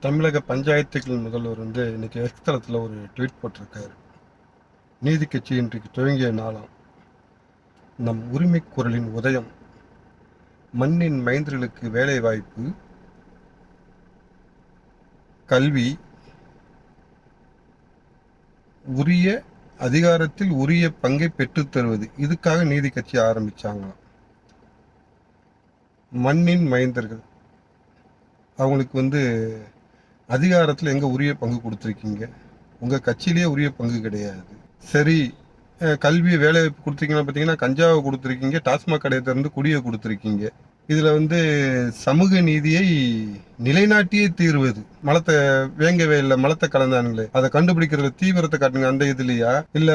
தமிழக பஞ்சாயத்துகள் முதல்வர் வந்து இன்றைக்கி எக்ஸ் ஒரு ட்வீட் போட்டிருக்காரு. நீதி கட்சி இன்றைக்கு துவங்கிய நாளாம். நம் உரிமை குரலின் உதயம். மண்ணின் மைந்தர்களுக்கு வேலை வாய்ப்பு கல்வி. உரிய அதிகாரத்தில் உரிய பங்கை பெற்றுத் தருவது. இதுக்காக நீதி கட்சி ஆரம்பிச்சாங்களாம். மண்ணின் மைந்தர்கள். அவங்களுக்கு வந்து அதிகாரத்தில் எங்கே உரிய பங்கு கொடுத்துருக்கீங்க? உங்கள் கட்சியிலேயே உரிய பங்கு கிடையாது. சரி கல்வி வேலைவாய்ப்பு கொடுத்துருக்கீங்கன்னா பார்த்தீங்கன்னா கஞ்சாவை கொடுத்துருக்கீங்க டாஸ்மாக் கடையை திறந்து குடியை கொடுத்துருக்கீங்க. இதில் வந்து சமூக நீதியை நிலைநாட்டியே தீர்வது. மலத்தை வேங்கவே இல்லை மலத்தை கலந்தானுங்களே. அதை கண்டுபிடிக்கிறதுல தீவிரத்தை காட்டுங்க அந்த இதுலையா? இல்ல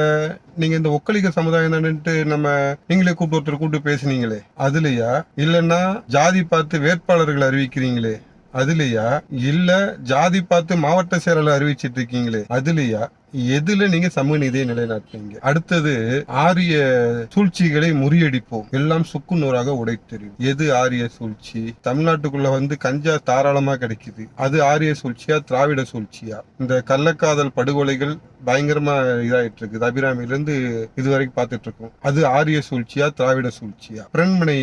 நீங்க இந்த ஒக்களிக சமுதாயம் தானுட்டு நம்ம நீங்களே கூப்பிட்டு ஒருத்தர் கூப்பிட்டு பேசுனீங்களே? அதுலயா? இல்லைன்னா ஜாதி பார்த்து வேட்பாளர்கள் அறிவிக்கிறீங்களே? அதுலயா? இல்ல ஜாதி பார்த்து மாவட்ட செயலாளர் அறிவிச்சிட்டு இருக்கீங்களே அதுலயா? எதுல நீங்க சமூக நீதியை நிலைநாட்டுறீங்க? அடுத்தது ஆரிய சூழ்ச்சிகளை முறியடிப்போம். எல்லாம் சுக்கு நூறாக உடைத்தெறியும். எது ஆரிய சூழ்ச்சி? தமிழ்நாட்டுக்குள்ள வந்து கஞ்சா தாராளமா கிடைக்குது. அது ஆரிய சூழ்ச்சியா திராவிட சூழ்ச்சியா? இந்த கள்ளக்காதல் படுகொலைகள் பயங்கரமா இதாயிட்டு இருக்குது அபிராமிலிருந்து இது வரைக்கும் பார்த்துட்டு இருக்கோம் அது ஆரிய சூழ்ச்சியா திராவிட சூழ்ச்சியா? பிரண்மனை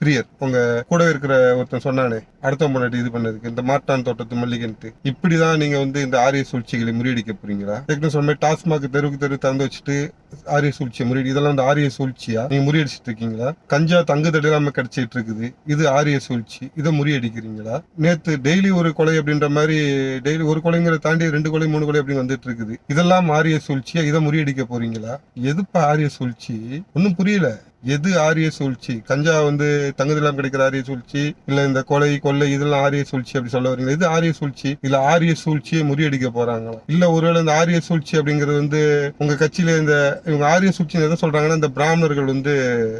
பிரியர் உங்க கூட இருக்கிற ஒருத்தன் சொன்னானே அடுத்த முன்னாடி இது பண்ணதுக்கு இந்த மாட்டான் தோட்டத்து மல்லிகைன்ட்டு. இப்படிதான் நீங்க வந்து இந்த ஆரிய சூழ்ச்சிகளை முறியடிக்க போறீங்களா? ஏற்கனவே சொன்ன மாதிரி டாஸ்மாக் தெருவுக்கு தெரு திறந்து வச்சுட்டு ஆரிய சூழ்ச்சியை முறியடி. இதெல்லாம் வந்து ஆரிய சூழ்ச்சியா? நீங்க முறியடிச்சிட்டு இருக்கீங்களா? கஞ்சா தங்கு தடையிலாம கிடைச்சிட்டு இருக்குது. இது ஆரிய சூழ்ச்சி. இதை முறியடிக்கிறீங்களா? நேத்து டெய்லி ஒரு கொலை அப்படின்ற மாதிரி டெய்லி ஒரு கொலைங்கிற தாண்டி ரெண்டு கொலை மூணு கொலை அப்படி வந்துட்டு இருக்குது. இதெல்லாம் ஆரிய சூழ்ச்சியா? இதை முறியடிக்க போறீங்களா? எதுப்பா ஆரிய சூழ்ச்சி? ஒன்னும் புரியல. எது ஆரிய சூழ்ச்சி? கஞ்சா வந்து தங்கதெல்லாம் கிடைக்கிற ஆரிய சூழ்ச்சி இல்ல இந்த கொலை கொள்ளை இதெல்லாம் ஆரிய சூழ்ச்சி அப்படி சொல்ல வரீங்க இது ஆரிய சூழ்ச்சி. இல்ல ஆரிய சூழ்ச்சியை முறியடிக்க போறாங்களா? இல்ல ஒருவேளை இந்த ஆரிய சூழ்ச்சி அப்படிங்கிறது வந்து உங்க கட்சியில இந்த இவங்க ஆரிய சூழ்ச்சி எதை சொல்றாங்கன்னா இந்த பிராமணர்கள் வந்து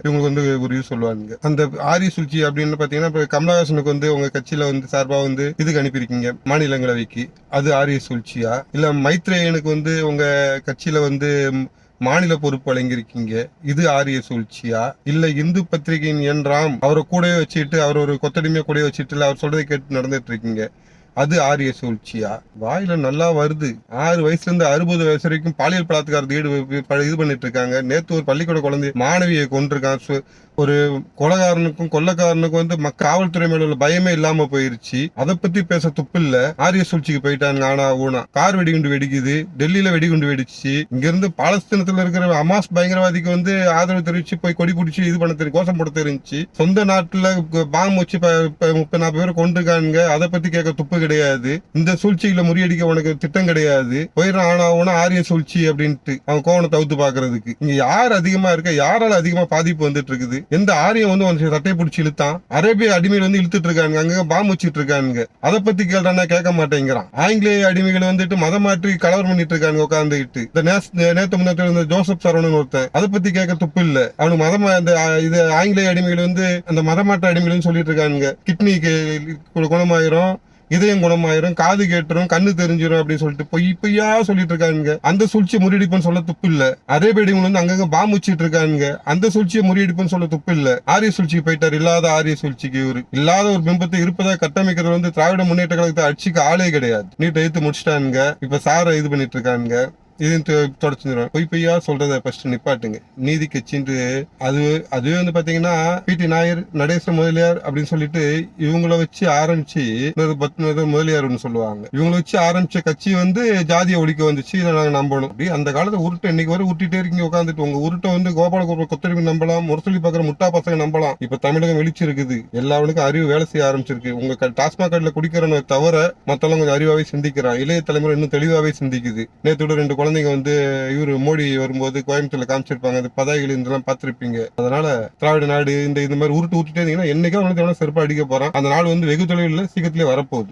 இவங்களுக்கு வந்து ஒரு இது சொல்லுவாங்க. அந்த ஆரிய சூழ்ச்சி அப்படின்னு பாத்தீங்கன்னா இப்ப கமலஹாசனுக்கு வந்து உங்க கட்சியில வந்து சார்பா வந்து இதுக்கு அனுப்பியிருக்கீங்க மாநிலங்களவைக்கு. அது ஆரிய சூழ்ச்சியா? இல்ல மைத்ரேயனுக்கு வந்து உங்க கட்சியில வந்து மாநில பொறுப்பு வழங்கியிருக்கீங்க. இது ஆரிய சூழ்ச்சியா? இல்ல இந்து பத்திரிகையின் என்றாம் அவரை கூடவே வச்சுட்டு அவர் ஒரு கொத்தடிமையை கூடவே வச்சுட்டு இல்ல அவர் சொல்றதை கேட்டு நடந்துட்டு இருக்கீங்க. அது ஆரிய சூழ்ச்சியா? வாயில நல்லா வருது. ஆறு வயசுல இருந்து அறுபது வயசு வரைக்கும் பாலியல் பலாத்காரத்தை ஈடு இது பண்ணிட்டு இருக்காங்க நேத்து ஒரு பள்ளிக்கூட குழந்தை மாணவியை கொண்டிருக்கான் ஒரு கொலகாரனுக்கும் கொள்ளக்காரனுக்கும் வந்து மக்க- காவல்துறை மேல உள்ள பயமே இல்லாம போயிருச்சு. அதை பத்தி பேச துப்பில்ல. ஆரிய சூழ்ச்சிக்கு போயிட்டாங்க ஆனா ஊனா. கார் வெடிகுண்டு வெடிக்குது. டெல்லியில வெடிகுண்டு வெடிச்சு இங்க இருந்து பாலஸ்தீனத்துல இருக்கிற அமாஸ் பயங்கரவாதிக்கு வந்து ஆதரவு தெரிவிச்சு போய் கொடி பிடிச்சி இது பண்ண தெரியும் கோஷம் போட தெரிஞ்சு சொந்த நாட்டுல பாம்பு வச்சு முப்பது நாற்பது பேர் கொண்டிருக்காங்க அதை பத்தி கேட்க துப்பு கிடையாது. இந்த சூழ்ச்சிகளை முறியடிக்க உனக்கு திட்டம் கிடையாது. போயிடுறான் ஆனா உன ஆரிய சூழ்ச்சி அப்படின்ட்டு அவன் கோவனை தவிர்த்து பாக்குறதுக்கு. இங்க யார் அதிகமா இருக்க? யாரால அதிகமா பாதிப்பு வந்துட்டு இருக்குது எந்த ஆரியம் வந்து உனக்கு சட்டை பிடிச்சி இழுத்தான்? அரேபிய அடிமைகள் வந்து இழுத்துட்டு இருக்காங்க அங்க பாம்பு வச்சுட்டு இருக்கானுங்க. அதை பத்தி கேட்டானா கேட்க மாட்டேங்கிறான். ஆங்கிலேய அடிமைகள் வந்துட்டு மதம் மாற்றி கலவரம் பண்ணிட்டு இருக்காங்க உட்காந்துக்கிட்டு இந்த நேத்து முன்னேற்ற இருந்த ஜோசப் சரவணன் ஒருத்தன். அதை பத்தி கேட்க துப்பு இல்ல. அவனுக்கு மதம் அந்த இது ஆங்கிலேய அடிமைகள் வந்து அந்த மதமாற்ற அடிமைகள்னு சொல்லிட்டு இருக்கானுங்க. கிட்னிக்கு குணமாயிரும். இதயம் குணமாயிரும் காது கேட்டுரும் கண்ணு தெரிஞ்சிடும் அப்படின்னு சொல்லிட்டு பொய் பொய்யா சொல்லிட்டு இருக்கானுங்க. அந்த சூழ்ச்சியை முறியடிப்புன்னு சொல்ல துப்பு இல்ல. அரேபியடிகள் வந்து அங்கங்க பாம்பு வச்சிட்டு இருக்கானுங்க. அந்த சூழ்ச்சியை முறியடிப்புன்னு சொல்ல துப்பு இல்ல. ஆரிய சூழ்ச்சிக்கு போயிட்டார். இல்லாத ஆரிய சூழ்ச்சிக்கு இவரு. இல்லாத ஒரு பிம்பத்தை இருப்பதா கட்டமைக்கிறது வந்து திராவிட முன்னேற்ற கழகத்தை அடிச்சுக்கு ஆளே கிடையாது. நீட்டை எடுத்து முடிச்சிட்டானுங்க. இப்ப சாரை இது பண்ணிட்டு இருக்கானுங்க. இதையும் தொடச்சுருவேன் பொய் பொய்யா சொல்றத ஃபர்ஸ்ட் நிப்பாட்டுங்க. நீதி கட்சின்று அது அதுவே வந்து பாத்தீங்கன்னா பிடி நாயர் நடேச முதலியார் அப்படின்னு சொல்லிட்டு இவங்கள வச்சு ஆரம்பிச்சு இன்னொரு பத்மநாத முதலியார் ஒன்று சொல்லுவாங்க. இவங்கள வச்சு ஆரம்பிச்ச கட்சி வந்து ஜாதியை ஒழிக்க வந்துச்சு. இதை நாங்க நம்பணும். அப்படி அந்த காலத்துல உருட்டை இன்னைக்கு வரை உருட்டிட்டே இருக்கீங்க உட்காந்துட்டு உங்க உருட்டை வந்து கோபால கோபால கொத்தடிமை நம்பலாம் முரசொலி பாக்குற முட்டா பசங்க நம்பலாம். இப்ப தமிழகம் வெளிச்சு இருக்குது எல்லாவனுக்கும் அறிவு வேலை செய்ய ஆரம்பிச்சிருக்கு. உங்க க- டாஸ்மாக் கடையில குடிக்கிறவங்க தவிர மத்தவங்க கொஞ்சம் அறிவாவே சிந்திக்கிறான். இளைய தலைமுறை இன்னும் தெளிவாவே சிந்திக்குது. நேத்தோட ரெண்டு குழந்தைங்க வந்து இவரு மோடி வரும்போது கோயம்புத்தூர்ல காமிச்சிருப்பாங்க அது பதாகைகள் இதெல்லாம் பார்த்திருப்பீங்க. அதனால திராவிட நாடு இந்த இந்த மாதிரி உருட்டு உருட்டுட்டே இருந்தீங்கன்னா என்னைக்கோ வந்து எவ்வளவு செருப்பா அடிக்க போறான். அந்த நாள் வந்து வெகு தொலைவில் சீக்கிரத்திலே வரப்போகுது.